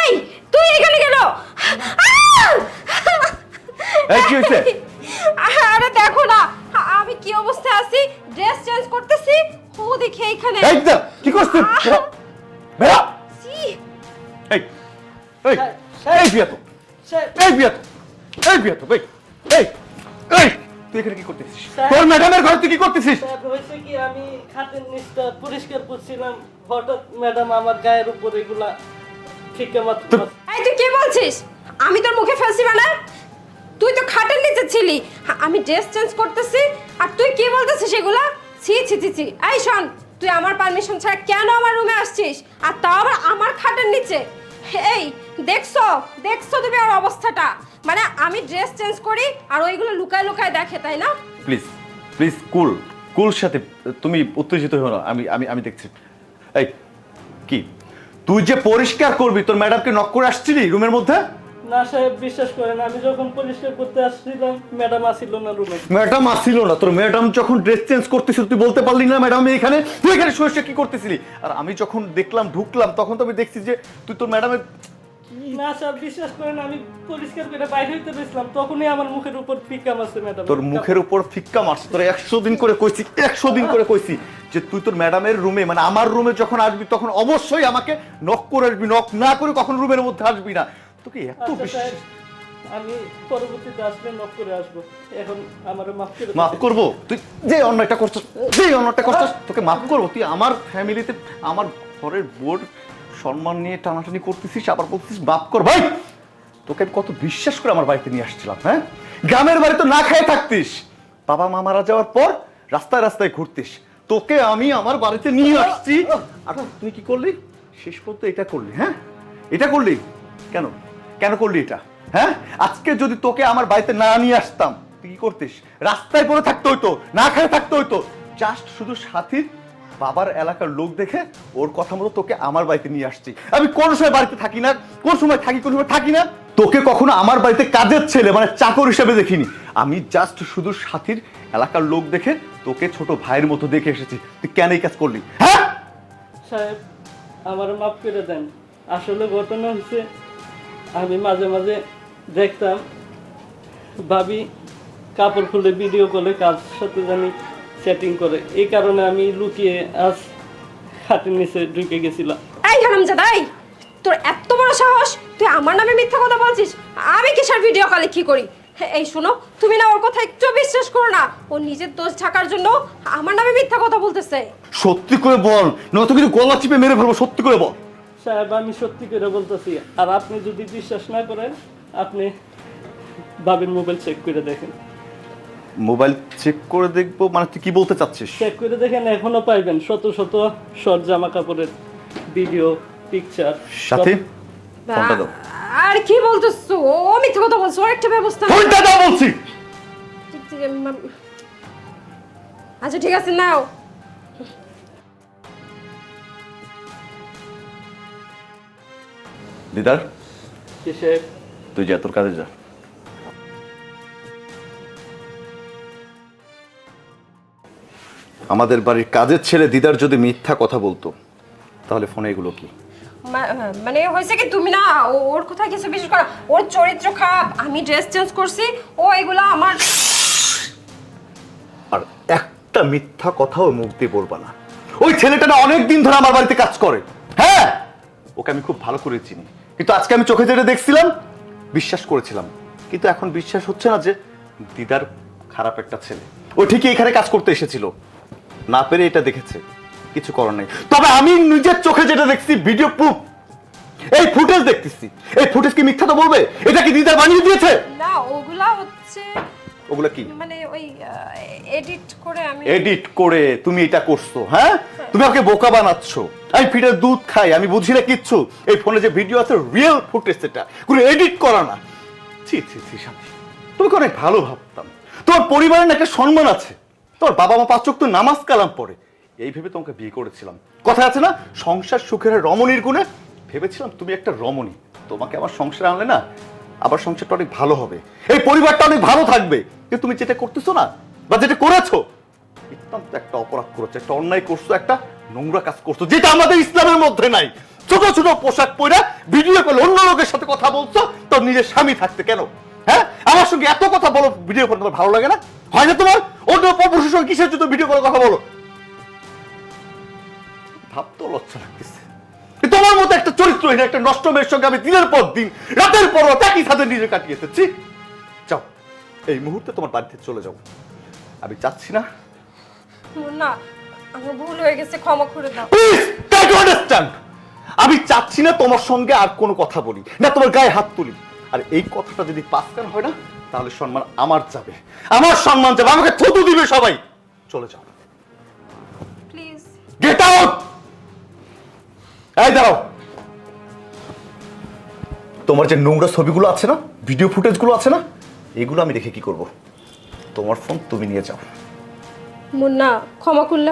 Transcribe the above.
এই তুই এখানে কেন এই কি হয়েছে দেখে এইখানে এই তো কি করছিস বেরো, বেরো। ছি, এই এই এই বিয়া তো এই বিয়া তো এই বিয়া তো এই এই এই। তুই এখানে কি করতেছিস? তোর ম্যাডামের ঘরে তুই কি করতেছিস? হয়েছে কি আমি খাটের নিচটা পরিষ্কার করছিলাম। হঠাৎ ম্যাডাম আমার গায়ের উপর এগুলা ঠিক মাত্র এই তুই কি বলছিস? আমি তোর মুখে ফেলছি মানে তুই তো খাটের নিচে ছিলি। আমি ড্রেস চেঞ্জ করতেছি আর তুই কি বলতেছিস এগুলা? ছি ছি ছি ছি। এই শোন। তুই আমার পারমিশন ছাড়া কেন আমার রুমে আসছিস? আর তাও আবার আমার খাটের নিচে? এই, দেখছ? দেখছ তুমি ওর অবস্থাটা? মানে আমি ড্রেস চেঞ্জ করি আর ওইগুলো লুকায় লুকায় দেখে, তাই না? প্লিজ প্লিজ কুল কুল সাথে, তুমি উত্তেজিত হও না। আমি আমি আমি দেখছি। এই, কি? তুই যে পরিষ্কার করবি, তোর ম্যাডামকে নক করে আসছিলি রুমের মধ্যে? না সাহেব বিশ্বাস করেন আমি যখন পরিষ্কার করতে আসছিলাম ম্যাডাম আসিল না রুমে। ম্যাডাম আসছিল না তোর ম্যাডাম যখন ড্রেস চেঞ্জ করতেছিল তুই বলতে পারলি না ম্যাডাম এখানে তুই এখানে শুয়ে কি করতেছিলি? আর আমি যখন দেখলাম ঢুকলাম তখন তো আমি দেখছি যে তুই তোর ম্যাডামের না স্যার বিশ্বাস করেন আমি পরিষ্কার করে বাইরে হইতে গেছিলাম তখনই আমার মুখের উপর পিকা মারছে ম্যাডাম। তোর মুখের উপর ফিক্কা মারছে তোর একশো দিন করে কইছি একশো দিন করে কইছি যে তুই তোর ম্যাডামের রুমে মানে আমার রুমে যখন আসবি তখন অবশ্যই আমাকে নক করে আসবি নক না করে কখন রুমের মধ্যে আসবি না। তোকে এত আচ্ছা বেশি সাহেব আমি পরবর্তীতে আসলে নক করে আসব। এখন আমার মাফ করে মাফ। করব? তুই যে করছিস যে করছিস তোকে মাফ করব? তুই আমার ফ্যামিলিতে আমার ঘরের বোর্ড সম্মান নিয়ে টানাটানি করতেছিস আবার মাফ কর। ভাই তোকে আমি কত বিশ্বাস করে আমার বাড়িতে নিয়ে আসছিলাম হ্যাঁ? গ্রামের বাড়ি তো না খেয়ে থাকতিস। বাবা মা মারা যাওয়ার পর রাস্তায় রাস্তায় ঘুরতিস। তোকে আমি আমার বাড়িতে নিয়ে আসছি। আর তুই কি করলি? শেষ পর্যন্ত এটা করলি হ্যাঁ? এটা করলি? কেন? কেন করলি এটা? হ্যাঁ? আজকে যদি তোকে আমার বাড়িতে না নিয়ে আসতাম, তুই কি করতিস? রাস্তায় পড়ে থাকতে হইতো, না খেয়ে থাকতে হইতো। জাস্ট শুধু সাথীর বাবার এলাকার লোক দেখে ওর কথা মতো তোকে আমার বাড়িতে নিয়ে আসছি। আমি কোন সময় বাড়িতে থাকি না, কোন সময় থাকি, কোন সময় থাকি না, তোকে কখনো আমার বাড়িতে কাজের ছেলে মানে চাকর হিসেবে দেখিনি। আমি জাস্ট শুধু সাথীর এলাকার লোক দেখে তোকে ছোট ভাইয়ের মতো দেখে এসেছি। তুই কেন এই কাজ করলি? হ্যাঁ? সাহেব, আমার মাফ করে দেন। আসলে ঘটনা হচ্ছে আমি মাঝে মাঝে দেখতাম ভাবি কাপড় খুলে ভিডিও করে কাজ সাথে জানি সেটিং করে। এই কারণে আমি লুকিয়ে আজ খাটের নিচে ঢুকে গেছিলাম। এই হারামজাদা এই! তোর এত বড় সাহস তুই আমার নামে মিথ্যা কথা বলছিস? আমি কিসের ভিডিও কলে কি করি? এই শোনো তুমি না ওর কথা একটু বিশ্বাস করো না। ও নিজের দোষ ঢাকার জন্য আমার নামে মিথ্যা কথা বলতেছে। সত্যি করে বল নয়তো কিন্তু গলা চিপে মেরে ফেলব সত্যি করে বল। সাহেব আমি সত্যি করে বলতেছি আর আপনি যদি বিশ্বাস না করেন আপনি ভাবির মোবাইল চেক করে দেখেন। মোবাইল চেক করে দেখব? মানে তুই কি বলতে চাচ্ছিস? চেক করে দেখেন এখনও পাইবেন। শত শত শর্ট জামা কাপড়ের ভিডিও পিকচার সাথী ফোনটা দাও। আর কি বলতেছো? ও মিথ্যা কথা বলছো ওর একটা ব্যবস্থা। ফোনটা দাও বলছি! আচ্ছা ঠিক আছে নাও। দিদার? কিসে তুই যা তোর কাজে যা। আমাদের বাড়ির কাজের ছেলে দিদার যদি মিথ্যা কথা বলতো তাহলে ফোনে এগুলো কি? মানে হয়েছে কি তুমি না ওর কোথায় কিছু বিশেষ করে ওর চরিত্র খারাপ আমি ড্রেস চেঞ্জ করছি ও এগুলো আমার আর একটা মিথ্যা কথাও মুখ দিয়ে বলবা না। ওই ছেলেটা না অনেক দিন ধরে আমার বাড়িতে কাজ করে। হ্যাঁ? ওকে আমি খুব ভালো করে চিনি। কিন্তু আজকে আমি চোখে যেটা দেখছিলাম, বিশ্বাস করেছিলাম। কিন্তু এখন বিশ্বাস হচ্ছে না যে দিদার খারাপ একটা ছেলে। ও ঠিকই এখানে কাজ করতে এসেছিল। না পেরে এটা দেখেছে। কিছু করার নেই। তবে আমি নিজের চোখে যেটা দেখছি ভিডিও প্রুফ এই ফুটেজ দেখতেছি। এই ফুটেজ কি মিথ্যা তো বলবে? এটা কি দিদার বানিয়ে দিয়েছে? না, ওগুলা হচ্ছে ওগুলো কি? মানে ওই এডিট করে আমি এডিট করে তুমি এটা করছ হ্যাঁ? তুমি আমাকে বোকা বানাচ্ছ। আমি ফিটের দুধ খাই আমি বুঝি না কিচ্ছু। এই ফোনে যে ভিডিও আছে রিয়েল ফুটেজ এটা। কোনো এডিট করা না। ছি ছি ছি শান্তি তোমাকে অনেক ভালো ভাবতাম। তোমার পরিবারের না একটা সম্মান আছে। তোমার বাবা মা পাঁচ তো নামাজ কালাম পড়ে। এই ভেবে তোমাকে বিয়ে করেছিলাম। কথা আছে না? সংসার সুখের রমণীর গুণে ভেবেছিলাম তুমি একটা রমণী। তোমাকে আমার সংসারে আনলে না আবার সংসারটা অনেক ভালো হবে। এই পরিবারটা অনেক ভালো থাকবে। কিন্তু তুমি যেটা করতেছো না, বা যেটা করেছ, নিতান্ত একটা অপরাধ করেছ, একটা অন্যায় করছ, একটা নোংরা কাজ করছ, যেটা আমাদের ইসলামের মধ্যে নাই। ছোট ছোট পোশাক পরে ভিডিও কল অন্য লোকের সাথে কথা বলছো, তো নিজের স্বামী থাকতে কেন? হ্যাঁ? আমার সঙ্গে এত কথা বলো ভিডিও করে তোমার ভালো লাগে না? হয় না তোমার? অন্য পপুরুষের সঙ্গে কিসের জন্য ভিডিও করে কথা বলো? ভাবতেও লজ্জা লাগতেছে। তোমার মতো একটা চরিত্রহীন, একটা নষ্ট মেয়ের সঙ্গে আমি দিনের পর দিন, রাতের পর রাত একই সাথে নিজে কাটিয়ে এসেছি। এই মুহূর্তে তোমার বাড়িতে চলে যাও। আমি চাচ্ছি না। না আমার ভুল হয়ে গেছে ক্ষমা করে দাও। আন্ডারস্ট্যান্ড আমি চাচ্ছি না তোমার সঙ্গে আর কোনো কথা বলি না তোমার গায়ে হাত তুলি। আর এই কথাটা যদি পাস কান হয় না তাহলে সম্মান আমার যাবে। আমার সম্মান যাবে। আমাকে থুতু দিবে সবাই। চলে যাও। প্লিজ গেট আউট এই দাঁড়াও। তোমার যে নোংরা ছবিগুলো আছে না ভিডিও ফুটেজগুলো আছে না এগুলো আমি রেখে কি করব? তোমার ফোন তুমি নিয়ে যাও। মুন্না ক্ষমা করলে